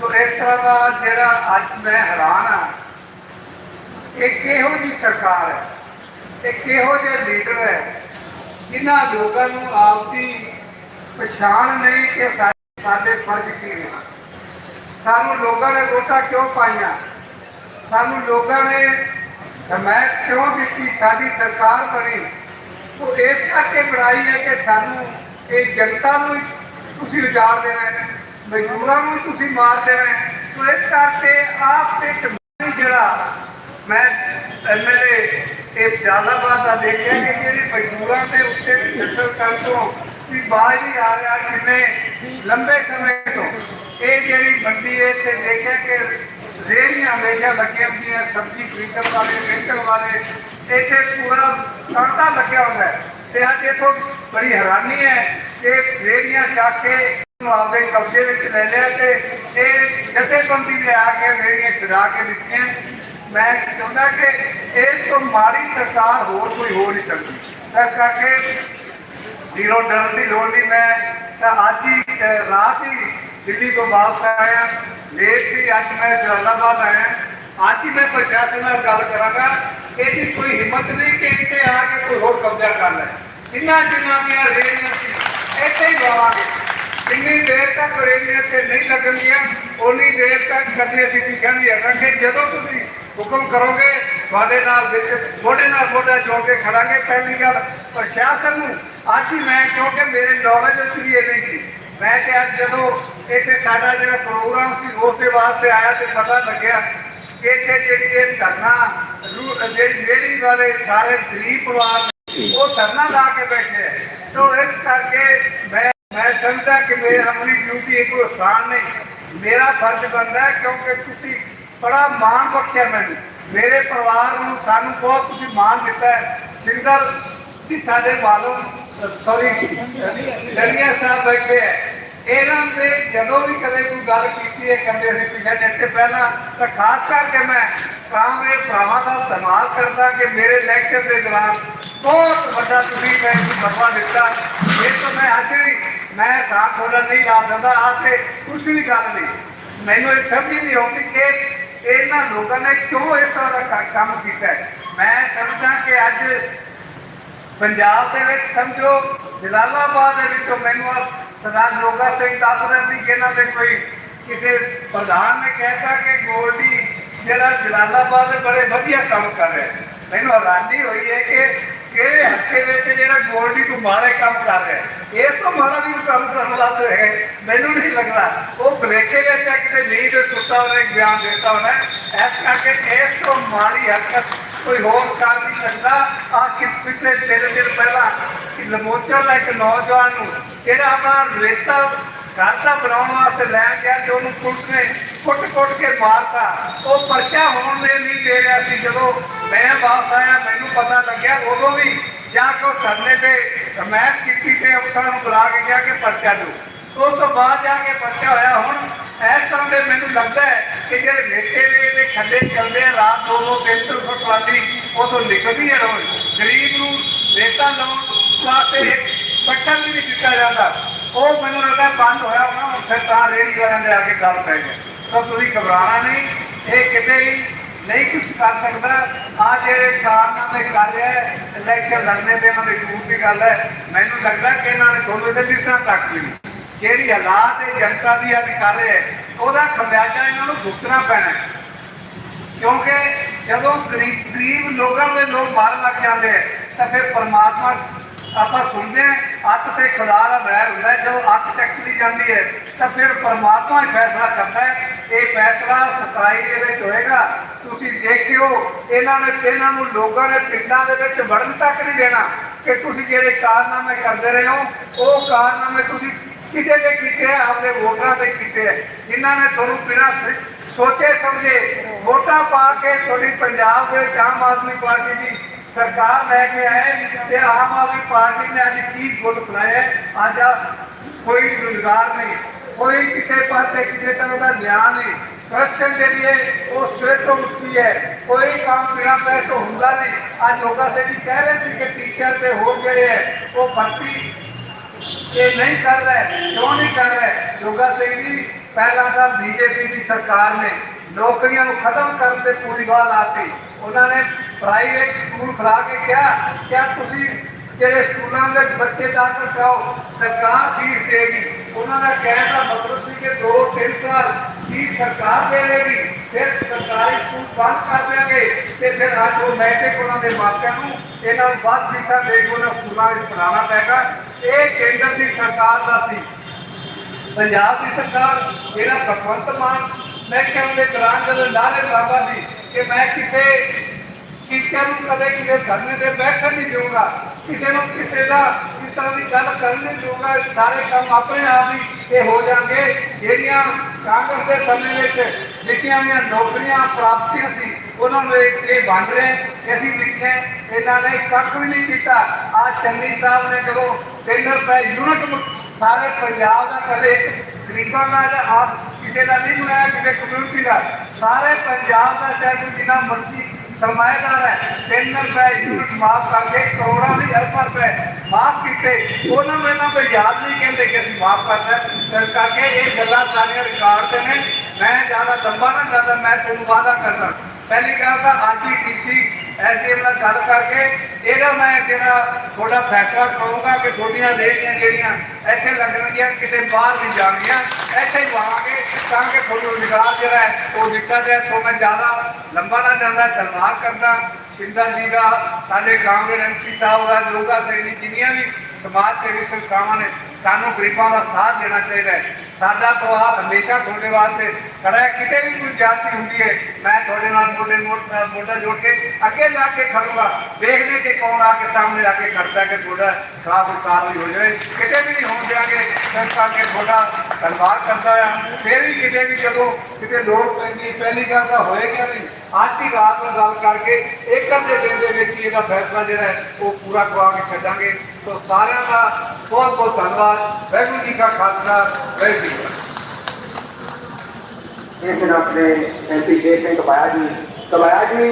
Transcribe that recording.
ਸੋ ਇਸ ਤਰ੍ਹਾਂ ਦਾ ਜਿਹੜਾ ਅੱਜ ਮੈਂ ਹੈਰਾਨ ਆ ਇਹ ਕਿਹੋ ਜੀ ਸਰਕਾਰ ਹੈ ਇਹ ਕਿਹੋ ਜਿਹੇ ਲੀਡਰ ਹੈ ਜਿਨ੍ਹਾਂ ਲੋਕਾਂ ਨੂੰ ਆਪਦੀ ਪਛਾਣ ਨਹੀਂ ਕਿ ਸਾਡੇ ਫਰਜ਼ ਕੀ ਨੇ? ਸਾਨੂੰ ਲੋਕਾਂ ਨੇ ਵੋਟਾਂ ਕਿਉਂ ਪਾਈਆਂ? ਸਾਨੂੰ ਲੋਕਾਂ ਨੇ ਹਮਾਇਤ ਕਿਉਂ ਦਿੱਤੀ? ਸਾਡੀ ਸਰਕਾਰ ਬਣੀ। ਉਹ ਇਸ ਕਰਕੇ ਬਣਾਈ ਹੈ ਕਿ ਸਾਨੂੰ ਇਹ ਜਨਤਾ ਨੂੰ ਤੁਸੀਂ ਉਜਾੜ ਦੇਣਾ ਹੈ। ਮਜ਼ਦੂਰਾਂ ਨੂੰ ਹੀ ਤੁਸੀਂ ਮਾਰ ਦੇਣਾ ਹੈ। ਸੋ ਇਸ ਕਰਕੇ ਆਪ ਤੇ ਕਮਾਈ ਜਿਹੜਾ, ਮੈਂ ਐਮਐਲਏ ਇਹ ਜਲਾਲਾਬਾਦ ਦਾ ਦੇਖਿਆ ਕਿ ਜਿਹੜੀ ਮਜ਼ਦੂਰਾਂ ਦੇ ਉੱਤੇ ਸਿੱਟਲ ਕਰ ਤੋਂ ਵੀ ਬਾਜ ਨਹੀਂ ਆ ਰਿਹਾ ਕਿੰਨੇ ਲੰਬੇ ਸਮੇਂ ਤੋਂ। ਇਹ ਜਿਹੜੀ ਮੰਡੀ ਹੈ ਤੇ ਦੇਖਿਆ ਕਿ ਰੇਹੜੀਆਂ ਹਮੇਸ਼ਾ ਲੱਗੀਆਂ ਹੁੰਦੀਆਂ, ਸਬਜ਼ੀ ਖਰੀਦਣ ਵਾਲੇ, ਵੇਚਣ ਵਾਲੇ, ਇੱਥੇ ਪੂਰਾ ਕਾਂਟਾ ਲੱਗਿਆ ਹੁੰਦਾ ਹੈ। ਤੇ ਅੱਜ ਇੱਥੋਂ ਬੜੀ ਹੈਰਾਨੀ ਹੈ ਕਿ ਰੇਹੜੀਆਂ ਚੱਕ ਕੇ ਨੂੰ ਆਪਦੇ ਕਬਜ਼ੇ ਵਿੱਚ ਲੈ ਲਿਆ ਤੇ ਇਹ ਜਥੇਬੰਦੀ ਨੇ ਆ ਕੇ ਰੇਹੜੀਆਂ ਛੁਡਾ ਕੇ ਦਿੱਤੀਆਂ। ਮੈਂ ਚਾਹੁੰਦਾ ਕਿ ਇਹ ਤੋਂ ਮਾੜੀ ਸਰਕਾਰ ਹੋਰ ਕੋਈ ਹੋ ਨਹੀਂ ਸਕਦੀ। ਇਸ ਕਰਕੇ ਜ਼ੀਰੋ ਡਰਨ ਦੀ ਲੋੜ ਨਹੀਂ। ਮੈਂ ਤਾਂ ਅੱਜ ਹੀ ਰਾਤ ਹੀ ਦਿੱਲੀ ਤੋਂ ਵਾਪਸ ਆਇਆ। ਲੇਟ ਵੀ ਅੱਜ ਮੈਂ ਜਲਾਲਾਬਾਦ ਆਇਆ। ਅੱਜ ਹੀ ਮੈਂ ਪ੍ਰਸ਼ਾਸਨ ਨਾਲ ਗੱਲ ਕਰਾਂਗਾ। ਇਹਦੀ ਕੋਈ ਹਿੰਮਤ ਨਹੀਂ ਕਿ ਇੱਥੇ ਆ ਕੇ ਕੋਈ ਹੋਰ ਕਬਜ਼ਾ ਕਰ ਲੈ। ਜਿੰਨਾ ਜਿੰਨਾ ਦੀਆਂ ਰੇੜੀਆਂ ਸੀ ਇੱਥੇ ਹੀ ਲਾਵਾਂਗੇ ਜਿੰਨੀ ਦੇਰ ਤੱਕ ਰੇੜੀਆਂ ਇੱਥੇ ਨਹੀਂ ਲੱਗਣਗੀਆਂ ਉਨੀ ਦੇਰ ਤੱਕ ਕਦੇ ਅਸੀਂ ਪਿੱਛੇ ਨਹੀਂ ਹਟਾਂਗੇ। ਜਦੋਂ ਤੁਸੀਂ ਹੁਕਮ ਕਰੋਗੇ, ਤੁਹਾਡੇ ਨਾਲ ਵਿੱਚ ਮੋਢੇ ਨਾਲ ਮੋਢਾ ਜੋੜ ਕੇ ਖੜਾਂਗੇ ਪਹਿਲੀ ਗੱਲ। ਪ੍ਰਸ਼ਾਸਨ ਨੂੰ ਅੱਜ ਹੀ ਮੈਂ ਕਿਉਂਕਿ ਮੇਰੇ ਨੌਲੇਜ ਵਿੱਚ ਵੀ ਇਹ ਨਹੀਂ ਸੀ। ਮੈਂ ਤੇ ਅੱਜ ਜਦੋਂ ਇੱਥੇ ਸਾਡਾ ਜਿਹੜਾ ਪ੍ਰੋਗਰਾਮ ਸੀ, ਉਸ ਦੇ ਵਾਸਤੇ ਆਇਆ ਤੇ ਪਤਾ ਲੱਗਿਆ ਕਿ ਇੱਥੇ ਜਿਹੜੀ ਇਹ ਧਰਨਾ ਰੂ- ਜਿਹੜੀ ਰੇਹੜੀ ਵਾਲੇ ਸਾਰੇ ਗਰੀਬ ਪਰਿਵਾਰ, ਉਹ ਧਰਨਾ ਲਾ ਕੇ ਬੈਠੇ ਹੈ ਤੋਂ ਇਸ ਕਰਕੇ ਮੈਂ ਮੈਂ ਸਮਝਦਾ ਕਿ ਮੇਰੀ ਆਪਣੀ ਡਿਊਟੀ ਇੱਕ ਆਸਾਨ ਨਹੀਂ ਮੇਰਾ ਫਰਜ਼ ਬਣਦਾ ਹੈ ਕਿਉਂਕਿ ਤੁਸੀਂ ਬੜਾ ਮਾਣ ਬਖਸ਼ਿਆ ਮੈਨੂੰ। ਮੇਰੇ ਪਰਿਵਾਰ ਨੂੰ ਸਾਨੂੰ ਬਹੁਤ ਤੁਸੀਂ ਮਾਣ ਦਿੱਤਾ ਹੈ। ਸਿੰਦਰ ਜੀ, ਸਾਡੇ ਮਾਲੂਮ ਸੌਰੀ ਲੜੀਆਂ ਸਾਹਿਬ ਬੈਠੇ ਹੈ। ਇਹਨਾਂ ਦੇ ਜਦੋਂ ਵੀ ਕਦੇ ਕੋਈ ਗੱਲ ਕੀਤੀ ਹੈ ਕਹਿੰਦੇ ਸੀ ਪਿਛਲੇ ਦਿਨ ਪਹਿਲਾਂ ਤਾਂ ਖਾਸ ਕਰਕੇ ਮੈਂ ਕਾਮਰੇ ਭਰਾਵਾਂ ਦਾ ਧੰਨਵਾਦ ਕਰਦਾ ਕਿ ਮੇਰੇ ਇਲੈਕਸ਼ਨ ਦੇ ਦੌਰਾਨ ਬਹੁਤ ਵੱਡਾ ਤੁਸੀਂ ਮੈਨੂੰ ਸਫਾ ਦਿੱਤਾ। ਇਹ ਤਾਂ ਮੈਂ ਅੱਜ ਵੀ ਮੈਂ ਸਾਥ ਤੁਹਾਡਾ ਨਹੀਂ ਲਾ ਸਕਦਾ ਆ ਤੇ ਕੁਛ ਵੀ ਗੱਲ ਨਹੀਂ ਮੈਨੂੰ ਇਹ ਸਮਝ ਹੀ ਨਹੀਂ ਆਉਂਦੀ ਕਿ ਇਹਨਾਂ ਲੋਕਾਂ ਨੇ ਕਿਉਂ ਇਸ ਤਰ੍ਹਾਂ ਦਾ ਕ- ਕੰਮ ਕੀਤਾ ਹੈ ਮੈਂ ਸਮਝਦਾ ਕਿ ਅੱਜ ਪੰਜਾਬ ਦੇ ਵਿੱਚ ਸਮਝੋ ਜਲਾਲਾਬਾਦ ਦੇ ਵਿੱਚੋਂ ਮੈਨੂੰ ਆਹ ਸਰਦਾਰ ਲੋਗਾ ਸਿੰਘ ਦੱਸ ਰਿਹਾ ਸੀ ਕਿ ਇਹਨਾਂ ਦੇ ਕੋਈ ਕਿਸੇ ਪ੍ਰਧਾਨ ਨੇ ਕਹਿਤਾ ਕਿ ਗੋਲਡੀ ਜਿਹੜਾ ਜਲਾਲਾਬਾਦ ਦੇ ਬੜੇ ਵਧੀਆ ਕੰਮ ਕਰ ਰਿਹਾ ਹੈ। ਮੈਨੂੰ ਹੈਰਾਨੀ ਹੋਈ ਹੈ ਕਿ ਕਿਹੜੇ ਹੱਥੇ ਵਿੱਚ ਜਿਹੜਾ ਗੋਲਡੀ ਤੋਂ ਮਾੜੇ ਕੰਮ ਕਰ ਰਿਹਾ ਇਸ ਤੋਂ ਮਾੜਾ ਵੀ ਕੰਮ ਕਰਨ ਲੱਗ ਹੈ। ਮੈਨੂੰ ਨਹੀਂ ਲੱਗਦਾ। ਉਹ ਬਲੇਖੇ ਵਿੱਚ ਹੈ, ਕਿਤੇ ਨਹੀਂ ਤੇ ਸੁੱਤਾ ਉਹਨੇ ਬਿਆਨ ਦਿੱਤਾ ਹੋਣਾ ਇਸ ਕਰਕੇ ਇਸ ਤੋਂ ਮਾੜੀ ਹਰਕਤ ਕੋਈ ਹੋਰ ਕਰ ਨਹੀਂ ਸਕਦਾ। ਆ ਕਿ ਪਿਛਲੇ ਤਿੰਨ ਦਿਨ ਪਹਿਲਾਂ ਕਿ ਲਮੋਚਰ ਦਾ ਇੱਕ ਨੌਜਵਾਨ ਨੂੰ ਜਿਹੜਾ ਆਪਣਾ ਰੇਤਾ ਘਰ ਦਾ ਬਣਾਉਣ ਵਾਸਤੇ ਲੈ ਗਿਆ ਤੇ ਉਹਨੂੰ ਪੁਲਿਸ ਨੇ ਕੁੱਟ-ਕੁੱਟ ਕੇ ਮਾਰਤਾ। ਉਹ ਪਰਚਾ ਹੋਣ ਦੇ ਨਹੀਂ ਦੇ ਰਿਹਾ ਸੀ। ਜਦੋਂ ਮੈਂ ਵਾਪਸ ਆਇਆ, ਮੈਨੂੰ ਪਤਾ ਲੱਗਿਆ, ਉਦੋਂ ਵੀ ਜਾ ਕੇ ਉਹ ਧਰਨੇ ਤੇ ਹਮਾਇਤ ਕੀਤੀ ਤੇ ਅਫਸਰਾਂ ਨੂੰ ਬੁਲਾ ਕੇ ਗਿਆ ਕਿ ਪਰਚਾ ਦਿਓ। ਉਸ ਤੋਂ ਬਾਅਦ ਜਾ ਕੇ ਪਰਚਾ ਹੋਇਆ। ਹੁਣ ਇਸ ਤਰ੍ਹਾਂ ਦੇ ਮੈਨੂੰ ਲੱਗਦਾ ਹੈ ਕਿ ਜਿਹੜੇ ਨੇਤੇ ਨੇ, ਇਹਦੇ ਖੱਡੇ ਚੱਲਦੇ ਆ, ਰਾਤ ਦੋ ਦੋ ਤਿੰਨ ਤਿੰਨ ਫੁੱਟ ਵਾਲੀ, ਉਦੋਂ ਨਿਕਲਦੀ ਹੈ ਰੋਜ਼। ਗਰੀਬ ਨੂੰ ਨੇਤਾ ਲਾਉਣ ਵਾਸਤੇ ਇੱਕ ਬੱਟਨ ਵੀ ਨਹੀਂ ਦਿੱਤਾ ਜਾਂਦਾ। ਉਹ ਮੈਨੂੰ ਲੱਗਦਾ ਬੰਦ ਹੋਇਆ ਹੋਣਾ ਹੁਣ ਤਾਂ ਰੇੜੀ ਵਾਲਿਆਂ ਦੇ ਆ ਕੇ ਗੱਲ ਪੈ ਗਈ। ਤਾਂ ਤੁਸੀਂ ਘਬਰਾਣਾ ਨਹੀਂ, ਇਹ ਕਿਤੇ ਵੀ ਨਹੀਂ ਕੁਝ ਕਰ ਸਕਦਾ। ਆ ਜਿਹੜੇ ਕਾਰਨਾਮੇ ਕਰ ਰਿਹਾ ਹੈ ਇਲੈਕਸ਼ਨ ਲੜਨੇ ਦੇ ਇਹਨਾਂ ਦੇ ਜ਼ਰੂਰ ਦੀ ਗੱਲ ਹੈ, ਮੈਨੂੰ ਲੱਗਦਾ ਕਿ ਇਹਨਾਂ ਨੇ ਤੁਹਾਨੂੰ ਤੇ ਤਰ੍ਹਾਂ ਤੱਕ ਵੀ ਜਿਹੜੀ ਹਾਲਾਤ ਇਹ ਜਨਤਾ ਦੀ ਅੱਜ ਕਰ ਰਹੇ ਹੈ, ਉਹਦਾ ਖਮਿਆਜਾ ਇਹਨਾਂ ਨੂੰ ਭੁਗਤਣਾ ਪੈਣਾ ਕਿਉਂਕਿ ਜਦੋਂ ਗਰੀਬ ਗਰੀਬ ਲੋਕਾਂ ਦੇ ਲੋਕ ਮਾਰਨ ਲੱਗ ਜਾਂਦੇ ਆ ਤਾਂ ਫਿਰ ਪਰਮਾਤਮਾ ਆਪਾਂ ਸੁਣਦੇ ਹਾਂ, ਅੱਤ ਤੇ ਖੁਦਾ ਦਾ ਵੈਰ ਹੁੰਦਾ ਜਦੋਂ ਅੱਤ ਚੱਕਦੀ ਜਾਂਦੀ ਹੈ, ਤਾਂ ਫਿਰ ਪਰਮਾਤਮਾ ਹੀ ਫੈਸਲਾ ਕਰਦਾ ਹੈ, ਇਹ ਫੈਸਲਾ ਸਤਾਈ ਦੇ ਵਿੱਚ ਹੋਏਗਾ। ਤੁਸੀਂ ਦੇਖਿਓ, ਇਹਨਾਂ ਨੇ, ਇਹਨਾਂ ਨੂੰ ਲੋਕਾਂ ਨੇ ਪਿੰਡਾਂ ਦੇ ਵਿੱਚ ਵੜਨ ਤੱਕ ਨਹੀਂ ਦੇਣਾ ਕਿ ਤੁਸੀਂ ਜਿਹੜੇ ਕਾਰਨਾਮੇ ਕਰਦੇ ਰਹੇ ਹੋ, ਉਹ ਕਾਰਨਾਮੇ ਤੁਸੀਂ ਕਿਤੇ ਦੇ ਕੀਤੇ ਆ, ਆਪਦੇ ਵੋਟਰਾਂ ਦੇ ਕੀਤੇ ਆ। ਜਿਨ੍ਹਾਂ ਨੇ ਤੁਹਾਨੂੰ ਬਿਨਾਂ ਸੋਚੇ ਸਮਝੇ ਵੋਟਾਂ ਪਾ ਕੇ ਤੁਹਾਡੀ ਪੰਜਾਬ ਦੇ ਵਿੱਚ ਆਮ ਆਦਮੀ ਪਾਰਟੀ ਦੀ ਸਰਕਾਰ ਲੈ ਕੇ ਆਏ ਤੇ ਆਮ ਆਦਮੀ ਪਾਰਟੀ ਨੇ ਅੱਜ ਕੀ ਗੁੱਟ ਬਣਾਇਆ ਅੱਜ ਆ ਕੋਈ ਰੁਜ਼ਗਾਰ ਨਹੀਂ ਕੋਈ ਕਿਸੇ ਪਾਸੇ ਕਿਸੇ ਤਰ੍ਹਾਂ ਦਾ ਨਿਆਂ ਨਹੀਂ ਕਰਪਸ਼ਨ ਜਿਹੜੀ ਹੈ ਉਹ ਸਵੇਰ ਤੋਂ ਉੱਠੀ ਹੈ ਕੋਈ ਕੰਮ ਬਿਨਾਂ ਪੈਸੇ ਤੋਂ ਹੁੰਦਾ ਨਹੀਂ ਅੱਜ ਲੋਕਾਂ ਸੇ ਵੀ ਕਹਿ ਰਹੇ ਸੀ ਕਿ ਟੀਚਰ ਤੇ ਹੋਰ ਜਿਹੜੇ ਹੈ ਉਹ ਭਰਤੀ ਇਹ ਨਹੀਂ ਕਰ ਰਿਹਾ ਕਿਉਂ ਨਹੀਂ ਕਰ ਰਿਹਾ ਲੋਕਾਂ ਸੇ ਵੀ ਪਹਿਲਾਂ ਤਾਂ ਬੀਜੇਪੀ ਦੀ ਸਰਕਾਰ ਨੇ ਨੌਕਰੀਆਂ ਨੂੰ ਖਤਮ ਕਰਨ ਤੇ ਪੂਰੀ ਵਾਹ ਲਾਤੀ ਉਹਨਾਂ ਨੇ ਪ੍ਰਾਈਵੇਟ ਸਕੂਲ ਖੁਲਾ ਕੇ ਕਿਹਾ ਕਿ ਤੁਸੀਂ ਜਿਹੜੇ ਸਕੂਲਾਂ ਵਿੱਚ ਬੱਚੇ ਦਾਖਲ ਕਰਾਓ, ਸਰਕਾਰ ਫੀਸ ਦੇਗੀ ਉਹਨਾਂ ਦਾ ਕਹਿਣ ਦਾ ਮਤਲਬ ਸੀ ਕਿ 2-3 ਸਾਲ ਫੀਸ ਸਰਕਾਰ ਦੇ ਦੇਗੀ ਫਿਰ ਸਰਕਾਰੀ ਸਕੂਲ ਬੰਦ ਕਰ ਦਿਆਂਗੇ ਤੇ ਫਿਰ ਅੱਜ ਉਹ ਮੈਟ੍ਰਿਕ ਉਹਨਾਂ ਦੇ ਮਾਪਿਆਂ ਨੂੰ ਇਹਨਾਂ ਨੂੰ ਵੱਧ ਫੀਸਾਂ ਦੇ ਕੇ ਉਹਨਾਂ ਸਕੂਲਾਂ ਵਿੱਚ ਪੜਾਉਣਾ ਪੈਗਾ ਇਹ ਕੇਂਦਰ ਦੀ ਸਰਕਾਰ ਦਾ ਸੀ। ਪੰਜਾਬ ਦੀ ਸਰਕਾਰ ਜਿਹੜਾ ਭਗਵੰਤ ਮਾਨ, ਮੈਂ ਕਿਹਾ ਦੇ ਦੌਰਾਨ ਜਦੋਂ ਨਾਰੇ ਲਾਉਂਦਾ ਸੀ ਕਿ ਮੈਂ ਕਿਸੇ ਕਿਸੇ ਨੂੰ ਕਦੇ ਕਿਸੇ ਧਰਨੇ ਤੇ ਬੈਠਣ ਨਹੀਂ ਦੇਊਗਾ। ਕਿਸੇ ਨੂੰ ਕਿਸੇ ਦਾ ਇਸ ਤਰ੍ਹਾਂ ਦੀ ਗੱਲ ਕਰਨ ਨਹੀਂ ਦੇਊਗਾ। ਸਾਰੇ ਕੰਮ ਆਪਣੇ ਆਪ ਹੀ ਇਹ ਹੋ ਜਾਣਗੇ। ਜਿਹੜੀਆਂ ਕਾਂਗਰਸ ਦੇ ਸਮੇਂ ਵਿੱਚ ਦਿੱਤੀਆਂ ਹੋਈਆਂ ਨੌਕਰੀਆਂ, ਪ੍ਰਾਪਤੀਆਂ ਸੀ, ਉਹਨਾਂ ਨੂੰ ਇਹ ਇਹ ਵੰਡ ਰਹੇ। ਅਸੀਂ ਦੇਖੇ ਇਹਨਾਂ ਨੇ ਕੱਖ ਵੀ ਨਹੀਂ ਕੀਤਾ, ਆ ਚੰਨੀ ਸਾਹਿਬ ਨੇ ਜਦੋਂ 3 ਰੁਪਏ ਯੂਨਿਟ ਸਾਰੇ ਪੰਜਾਬ ਦਾ ਕਦੇ ਗਰੀਬਾਂ ਦਾ ਜਾਂ ਆਪ ਕਿਸੇ ਦਾ ਨਹੀਂ ਬਣਾਇਆ, ਕਿਸੇ ਕਮਿਊਨਿਟੀ ਦਾ। ਸਾਰੇ ਪੰਜਾਬ ਦਾ ਚਾਹੇ ਕੋਈ ਜਿੰਨਾ ਮਰਜ਼ੀ ਸਰਮਾਏਦਾਰ ਹੈ। ਤਿੰਨ ਰੁਪਏ ਯੂਨਿਟ ਮਾਫ ਕਰਕੇ ਕਰੋੜਾਂ ਦੀ ਅਰਬਾਂ ਰੁਪਏ ਮਾਫ ਕੀਤੇ। ਉਹਨਾਂ ਨੂੰ ਇਹਨਾਂ ਕੋਈ ਯਾਦ ਨਹੀਂ ਕਹਿੰਦੇ ਕਿ ਅਸੀਂ ਮਾਫ ਕਰਨਾ ਇਸ ਕਰਕੇ ਇਹ ਗੱਲਾਂ ਸਾਰੀਆਂ ਰਿਕਾਰਡ ਤੇ ਨੇ। ਮੈਂ ਜ਼ਿਆਦਾ ਲੰਬਾ ਨਾ ਕਰਦਾ, ਮੈਂ ਤੁਹਾਨੂੰ ਵਾਅਦਾ ਕਰਦਾ। ਪਹਿਲੀ ਗੱਲ ਤਾਂ ਆਰਟੀਟੀਸੀ ਐਸਡੀਐਮ ਨਾਲ ਗੱਲ ਕਰਕੇ ਇਹਦਾ ਮੈਂ ਜਿਹੜਾ ਤੁਹਾਡਾ ਫੈਸਲਾ ਕਰਾਉਂਗਾ ਕਿ ਤੁਹਾਡੀਆਂ ਰੇਹੜੀਆਂ ਜਿਹੜੀਆਂ ਇੱਥੇ ਲੱਗਣਗੀਆਂ, ਕਿਤੇ ਬਾਹਰ ਨਹੀਂ ਜਾਣਗੀਆਂ, ਇੱਥੇ ਹੀ ਪਾਵਾਂਗੇ ਤਾਂ ਕਿ ਤੁਹਾਨੂੰ ਰੁਜ਼ਗਾਰ ਜਿਹੜਾ ਹੈ ਉਹ ਦਿੱਤਾ ਜਾਏ। ਸੋ ਮੈਂ ਜ਼ਿਆਦਾ ਲੰਬਾ ਨਾ ਜਾਂਦਾ, ਧੰਨਵਾਦ ਕਰਦਾ ਸ਼ਿੰਦਾ ਜੀ ਦਾ, ਸਾਡੇ ਕਾਂਗਰਸ ਐਮਸੀ ਸਾਹਿਬ ਦਾ ਲੋਗਾ ਸੈਣੀ ਜਿੰਨੀਆਂ ਵੀ ਸਮਾਜ ਸੇਵੀ ਸੰਸਥਾਵਾਂ ਨੇ ਸਾਨੂੰ ਗਰੀਬਾਂ ਦਾ ਸਾਥ ਦੇਣਾ ਚਾਹੀਦਾ ਹੈ। ਸਾਡਾ ਪਰਿਵਾਰ ਹਮੇਸ਼ਾ ਤੁਹਾਡੇ ਵਾਸਤੇ ਖੜਾ ਹੈ। ਕਿਤੇ ਵੀ ਕੋਈ ਜਾਤੀ ਹੁੰਦੀ ਹੈ, ਮੈਂ ਤੁਹਾਡੇ ਨਾਲ ਮੋਢੇ ਮੋਢ- ਅਹ ਮੋਢਾ ਜੋੜ ਕੇ ਅੱਗੇ ਲਾ ਕੇ ਖੜੂਗਾ। ਦੇਖਦੇ ਕਿ ਕੌਣ ਆ ਕੇ ਸਾਹਮਣੇ ਆ ਕੇ ਖੜਦਾ ਕਿ ਤੁਹਾਡਾ ਖਿਲਾਫ ਕਾਰਵਾਈ ਹੋ ਜਾਵੇ। ਕਿਤੇ ਵੀ ਨਹੀਂ ਹੋਣ ਦਿਆਂਗੇ ਸੰਸਥਾ ਕੇ ਤੁਹਾਡਾ ਧੰਨਵਾਦ ਕਰਦਾ ਆ ਫਿਰ ਵੀ ਕਿਤੇ ਵੀ ਜਦੋਂ ਕਿਤੇ ਲੋੜ ਪੈਂਦੀ ਪਹਿਲੀ ਗੱਲ ਤਾਂ ਹੋਏਗਾ ਨਹੀਂ? ਅੱਜ ਦੀ ਰਾਤ ਨੂੰ ਗੱਲ ਕਰਕੇ ਇੱਕ ਅੱਧੇ ਦਿਨ ਦੇ ਵਿੱਚ ਹੀ ਇਹਦਾ ਫੈਸਲਾ ਜਿਹੜਾ ਉਹ ਪੂਰਾ ਕਰਵਾ ਕੇ ਛੱਡਾਂਗੇ। ਸੋ ਸਾਰਿਆਂ ਦਾ ਬਹੁਤ ਬਹੁਤ ਧੰਨਵਾਦ। ਵਾਹਿਗੁਰੂ ਜੀ ਕਾ ਖਾਲਸਾ, ਵਾਹਿਗੁਰੂ ਜੀ ਕੀ ਇਸ ਦਿਨ ਆਪਣੇ ਐਮਪੀ ਸ਼ੇਰ ਸਿੰਘ ਕਬਾਇਆ ਜੀ ਕਬਾਇਆ ਜੀ